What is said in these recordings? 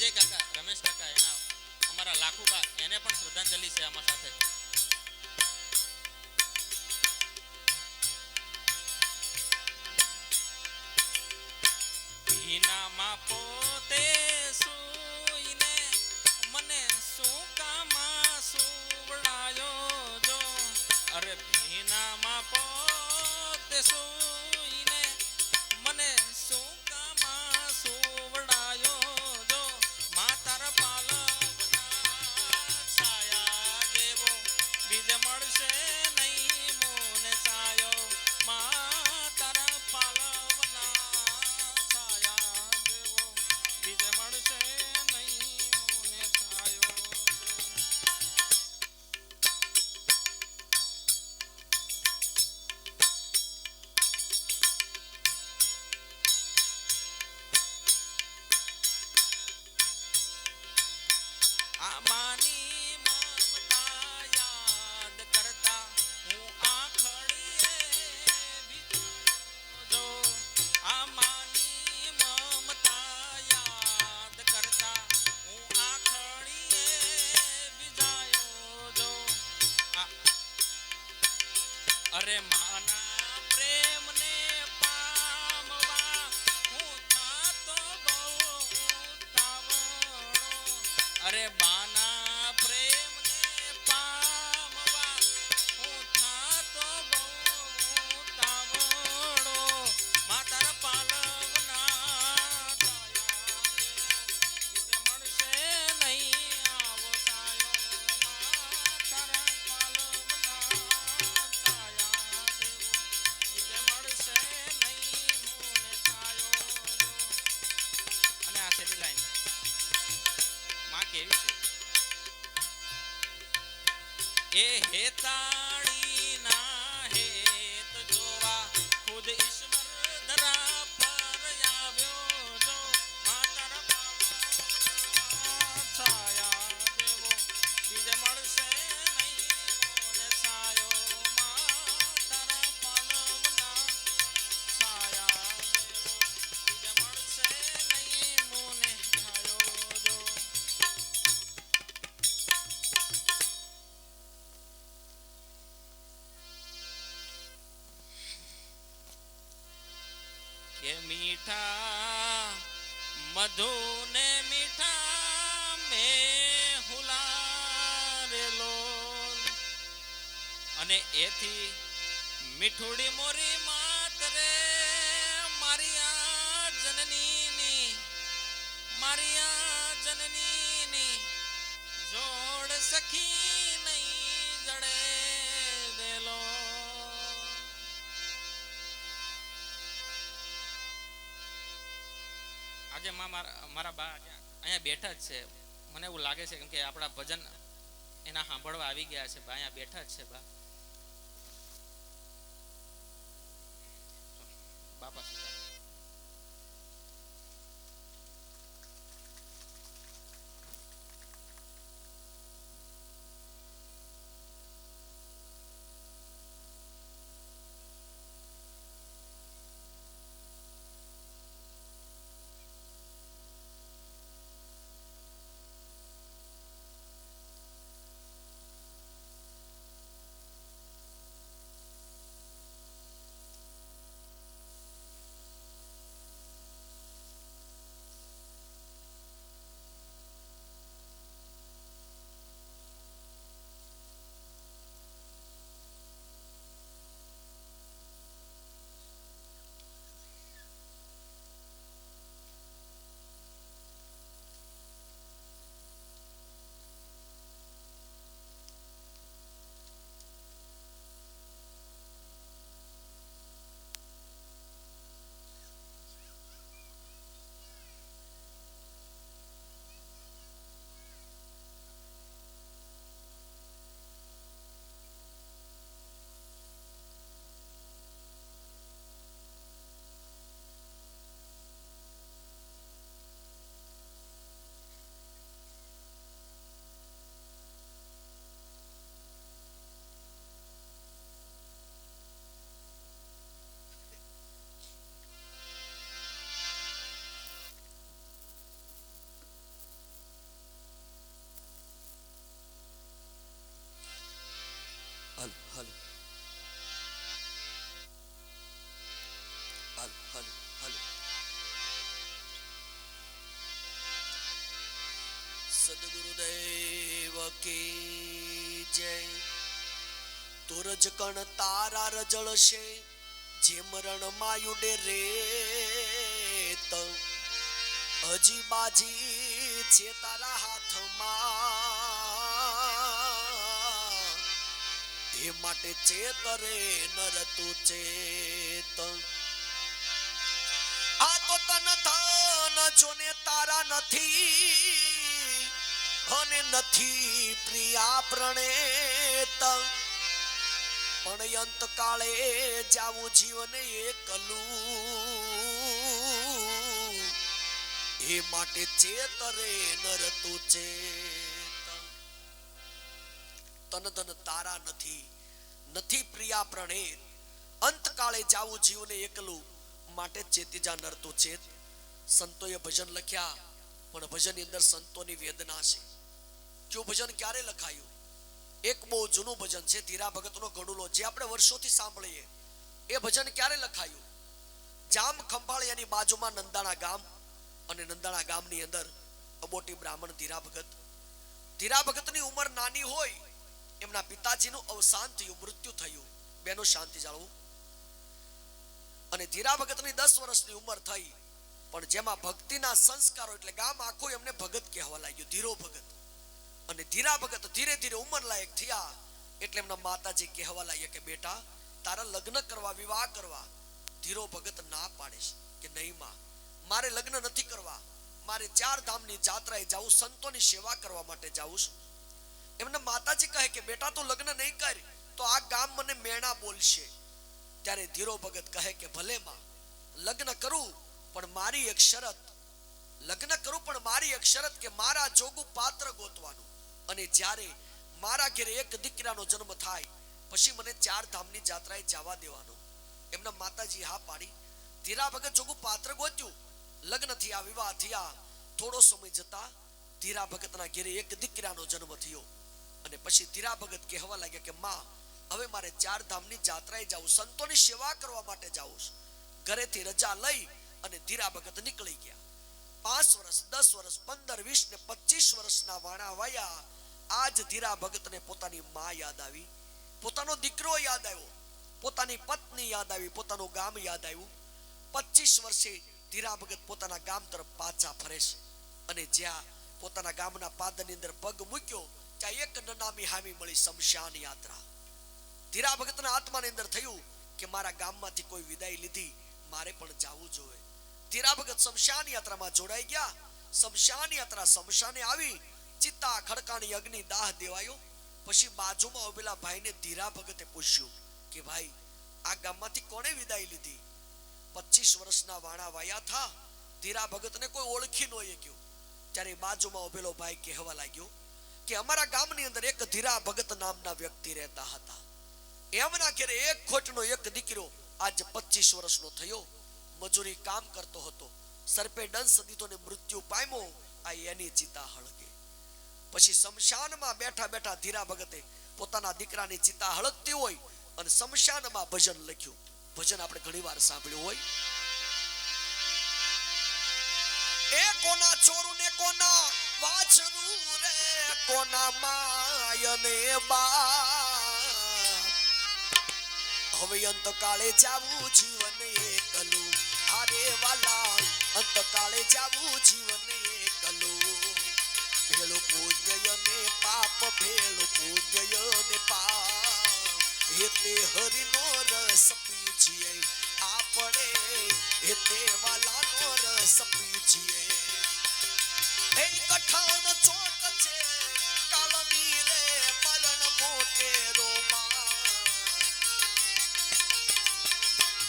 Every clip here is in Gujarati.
વિજય કાકા રમેશ કાકા એના અમારા લાખુબા એને પણ શ્રદ્ધાંજલિ છે આમાં સાથે. ભીનામાં Eh, અને એથી મીઠુડી મોરી માતરે મારી આ જનની મારી આ જનની જોડ સખી નહીં જડે દેલો આજે મારા બા અહીંયા બેઠા જ છે. મને એવું લાગે છે કેમ કે આપણા ભજન એના સાંભળવા આવી ગયા છે બા, અહીંયા બેઠા જ છે બા. હાલ હાલ. હાલ હાલ હાલ. સદગુરુદેવ કી જય. તુરજ કણ તારા રજળશે જેમ રણમાં રેત હજી બાજી છે તારા હાથમાં. એ માટે ચેતરે નર તું ચેત આ તો તન ધન જોને તારા નથી, અને નથી પ્રિયા પ્રણેત પણ અંત કાળે જાવું જીવન એકલું. એ માટે ચેતરે નર તું ચેત તન ધન તારા નથી. નથી પ્રિયા પ્રણેત અંતકાળે જાવું જીવને એકલું. માટે ચેતી જા નર ચેત. સંતોએ ભજન લખ્યા, પણ ભજનની અંદર સંતોની વેદના છે. કયું ભજન ક્યારે લખાયું? એક બહુ જૂનું ભજન છે, ધીરા ભગતનો ગણુલો જે આપણે વર્ષોથી સાંભળીએ. એ ભજન ક્યારે લખાયું? જામ ખંભાળિયાની બાજુમાં નંદાણા ગામ, અને નંદાણા ગામની અંદર અબોટી બ્રાહ્મણ ધીરા ભગત. ધીરા ભગતની ઉંમર નાની હોય એમના પિતાજીનું અવસાન થયું, મૃત્યુ થયું. બેનો શાંતિ જાળવું. અને ધીરા ભગતની દસ વર્ષની ઉંમર થઈ, પણ જેમાં ભક્તિના સંસ્કારો એટલે ગામ આખું એમને ભગત કહેવા લાગ્યું, ધીરો ભગત. અને ધીરા ભગત ધીરે ધીરે ઉંમર લાયક થયા, એટલે એમના માતાજી કહેવા લાગ્યા કે, બેટા, તારા લગ્ન કરવા, વિવાહ કરવા, ધીરો ભગત ના પાડે છે. કે, નહીં માં, મારે લગ્ન નથી કરવા. મારે ચાર ધામની જાત્રાએ જાવું સંતોની સેવા કરવા માટે જાવું છું. એમના માતાજી કહે કે, બેટા, તું લગ્ન નહીં કર, તો આ ગામ મને મેણા બોલશે. ત્યારે ધીરો ભગત કહે કે, ભલે માં, લગ્ન કરું, પણ મારી એક શરત, લગ્ન કરું, પણ મારી એક શરત કે મારા જોગું પાત્ર ગોતવાનું. અને જ્યારે મારા ઘરે એક દીકરાનો જન્મ થાય, પછી મને ચાર ધામની જાત્રાએ જવા દેવાનો. એમના માતાજી હા પાડી. ધીરા ભગત જોગું પાત્ર ગોત્યું. લગ્ન થયા વિવાહ થયા. થોડો સમય જતા ધીરા ભગતના ઘેરે એક દીકરાનો જન્મ થયો. અને પછી તીરા ભગત કહેવા લાગ્યા કે, માં, હવે મારે ચાર ધામની જાત્રાએ જવું સંતોની સેવા કરવા માટે જાઉં છે. ઘરેથી રજા લઈ અને ધીરા ભગત નીકળી ગયા. પાંચ વર્ષ, દસ વર્ષ, પંદર, વીસ ને પચીસ વર્ષના વાણા વાયા, આજ ધીરા ભગતને પોતાની માં યાદ આવી. પોતાનો દીકરો યાદ આવ્યો, પોતાની પત્ની યાદ આવી, પોતાનું ગામ યાદ આવ્યું. પચીસ વર્ષે ધીરા ભગત પોતાના ગામ તરફ પાછા ફરે છે. અને જ્યાં પોતાના ગામના પાદરની અંદર પગ મૂક્યો ત્યાં એક નનામી હામી મળી શમશાન યાત્રા. ધીરા ભગતના આત્માની અંદર થયું કે મારા ગામમાંથી કોઈ વિદાય લીધી, મારે પણ જાવું જોઈએ. ધીરા ભગત શમશાન યાત્રામાં જોડાઈ ગયા. શમશાન યાત્રા શમશાને આવી. ચિત્તા ખડકાની અગ્નિ દાહ, દેવાયો. પછી બાજુમાં ઉભેલા ભાઈને ધીરા ભગતે પૂછ્યું કે ભાઈ, આ ગામમાંથી કોણે વિદાય લીધી? પચીસ વર્ષના વાણા વાયા થા. ધીરા ભગતને કોઈ ઓળખી ન શક્યું ત્યારે બાજુમાં ઉભેલો ભાઈ કહેવા લાગ્યો કે અમારા ગામની અંદર એક ધીરા ભગત નામના વ્યક્તિ રહેતા હતા. એમના ઘેરે એક ખોટનો એક દીકરો આજ પચીસ વર્ષનો થયો. મજૂરી કામ કરતો હતો. સર્પે દંશ દીધો ને મૃત્યુ પામ્યો. આ એની ચિતા હળગે. પછી શમશાનમાં બેઠા બેઠા ધીરા ભગતે પોતાના દીકરાની ચિતા હળગતી હોય અને શમશાનમાં ભજન લખ્યું. ભજન આપણે ઘણીવાર સાંભળ્યું હોય. કોના છોરું ને કોના વાછરું રે, કોના માય ને બા હવે અંતકાળે જાવું જીવન એકલું. હારે વાલા, અંતકાળે જાવું જીવન એકલું. ભેળો પૂજ્ય ને પાપ, ભેળો પૂજ્ય ને પાપ. એટલે હરિનો રસ પીજીએ આપણે, એટલે વાલાનો રસ પીજીએ એ કઠણ ચોટ છે કાળની રે મરણ મોટેરો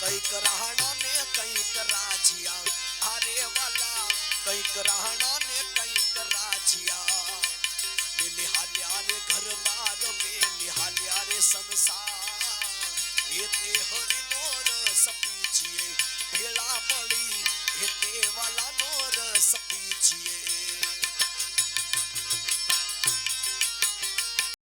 કંઈક રાહણા ને કંઈક રાજિયા અરે વાલા કંઈક રાહણા ને કંઈક રાજિયા ને નિહાલ્યા રે ઘર બાર મે નિહાલ્યા રે સંસાર એ તે હરિનો રસ પીજીએ ભેળા મળી